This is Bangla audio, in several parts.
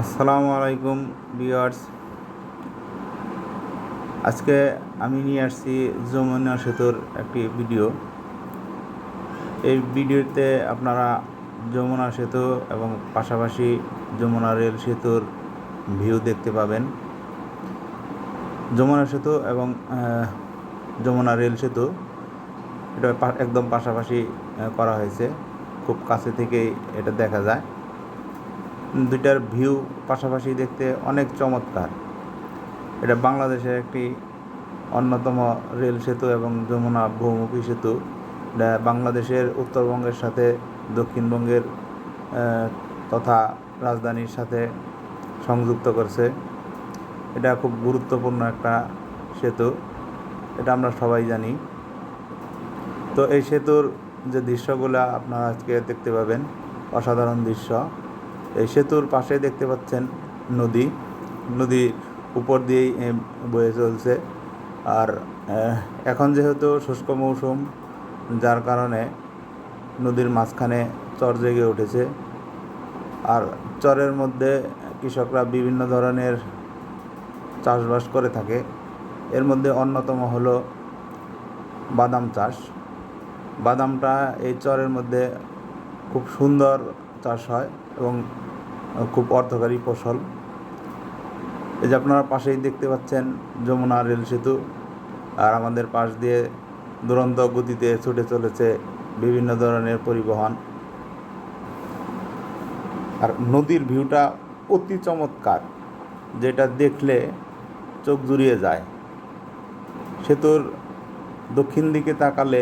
আসসালামু আলাইকুম ভিউয়ার্স। আজকে আমি নিয়ে আসছি যমুনা সেতুর একটি ভিডিও। এই ভিডিওতে আপনারা যমুনা সেতু এবং পাশাপাশি যমুনা রেল সেতুর ভিউ দেখতে পাবেন। যমুনা সেতু এবং যমুনা রেল সেতু এটা একদম পাশাপাশি করা হয়েছে। খুব কাছে থেকেই এটা দেখা যায়। দুইটার ভিউ পাশাপাশি দেখতে অনেক চমৎকার। এটা বাংলাদেশের একটি অন্যতম রেল সেতু এবং যমুনা বহুমুখী সেতু। এটা বাংলাদেশের উত্তরবঙ্গের সাথে, দক্ষিণবঙ্গের তথা রাজধানীর সাথে সংযুক্ত করছে। এটা খুব গুরুত্বপূর্ণ একটা সেতু, এটা আমরা সবাই জানি। তো এই সেতুর যে দৃশ্যগুলো আপনারা আজকে দেখতে পাবেন, অসাধারণ দৃশ্য। এই সেতুর পাশে দেখতে পাচ্ছেন নদী। নদীর উপর দিয়েই বয়ে চলছে। আর এখন যেহেতু শুষ্ক মৌসুম, যার কারণে নদীর মাঝখানে চর জেগে উঠেছে। আর চরের মধ্যে কৃষকরা বিভিন্ন ধরনের চাষবাস করে থাকে। এর মধ্যে অন্যতম হলো বাদাম চাষ। বাদামটা এই চরের মধ্যে খুব সুন্দর চাষ হয় এবং খুব অর্থকারী ফসল। এই যে আপনারা পাশেই দেখতে পাচ্ছেন যমুনা রেল সেতু, আর আমাদের পাশ দিয়ে দুরন্ত গতিতে ছুটে চলেছে বিভিন্ন ধরনের পরিবহন। আর নদীর ভিউটা অতি চমৎকার, যেটা দেখলে চোখ জুড়িয়ে যায়। সেতুর দক্ষিণ দিকে তাকালে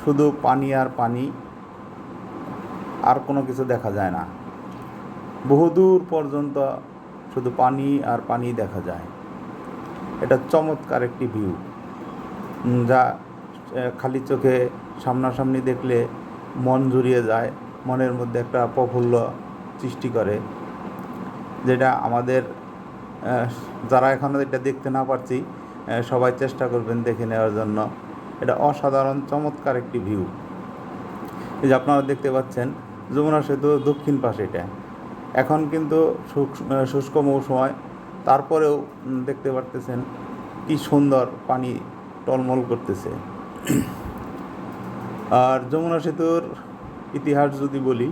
শুধু পানি আর পানি আর কোনো কিছু দেখা যায় না। বহুদূর পর্যন্ত শুধু পানি আর পানি দেখা যায়। এটা চমৎকার একটি ভিউ। যা খালি চোখে সামনাসামনি দেখলে মন জুড়িয়ে যায়, মনের মধ্যে একটা প্রফুল্ল সৃষ্টি করে। যেটা আমাদের যারা এখনও এটা দেখতে না পারছি সবাই চেষ্টা করবেন দেখে নেওয়ার জন্য। এটা অসাধারণ, চমৎকার একটি ভিউ। এই যে আপনারা দেখতে পাচ্ছেন যমুনা সেতু দক্ষিণ পাশে এটা। এখন কিন্তু শুষ্ক মৌসময় তারপরেও দেখতে পারতেছেন কি সুন্দর পানি টলমল করতেছে। আর যমুনা সেতুর ইতিহাস যদি বলি,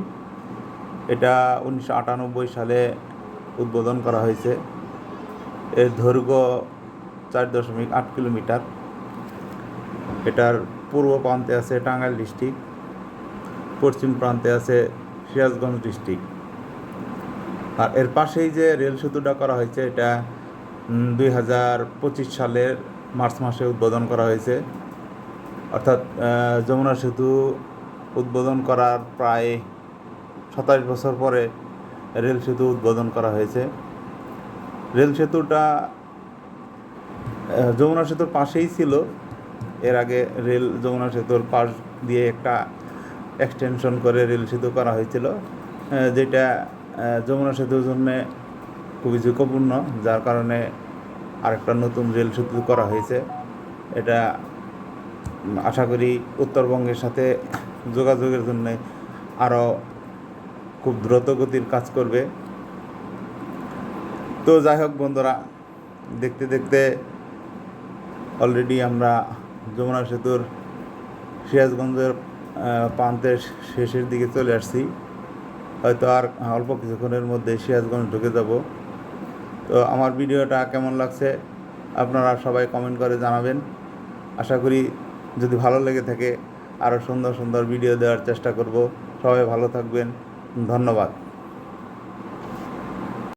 এটা উনিশশো আটানব্বই সালে উদ্বোধন করা হয়েছে। এর দৈর্ঘ্য চার দশমিক আট কিলোমিটার। এটার পূর্ব প্রান্তে আছে টাঙ্গাইল ডিস্ট্রিক্ট। পশ্চিম প্রান্তে আছে সিরাজগঞ্জ ডিস্ট্রিক্ট। আর এর পাশেই যে রেল সেতুটা করা হয়েছে, এটা দুই হাজার পঁচিশ সালের মার্চ মাসে উদ্বোধন করা হয়েছে। অর্থাৎ যমুনা সেতু উদ্বোধন করার প্রায় সাতাশ বছর পরে রেল সেতু উদ্বোধন করা হয়েছে। রেল সেতুটা যমুনা সেতুর পাশেই ছিল। এর আগে রেল যমুনা সেতুর পাশ দিয়ে একটা এক্সটেনশন করে রেল সেতু করা হয়েছিল। যেটা যমুনা সেতুর জন্যে খুবই ঝুঁকোপূর্ণ, যার কারণে আরেকটা নতুন রেল সেতু করা হয়েছে। এটা আশা করি উত্তরবঙ্গের সাথে যোগাযোগের জন্য আরও খুব দ্রুত গতির কাজ করবে। তো যাই হোক বন্ধুরা, দেখতে দেখতে অলরেডি আমরা যমুনা সেতুর সিরাজগঞ্জের প্রান্তের শেষের দিকে চলে আসছি। হয়তো আর অল্প কিছুক্ষণের মধ্যে সিরাজগঞ্জ ঢুকে যাব। তো আমার ভিডিওটা কেমন লাগছে আপনারা সবাই কমেন্ট করে জানাবেন। আশা করি যদি ভালো লেগে থাকে, আরও সুন্দর সুন্দর ভিডিও দেওয়ার চেষ্টা করব। সবাই ভালো থাকবেন। ধন্যবাদ।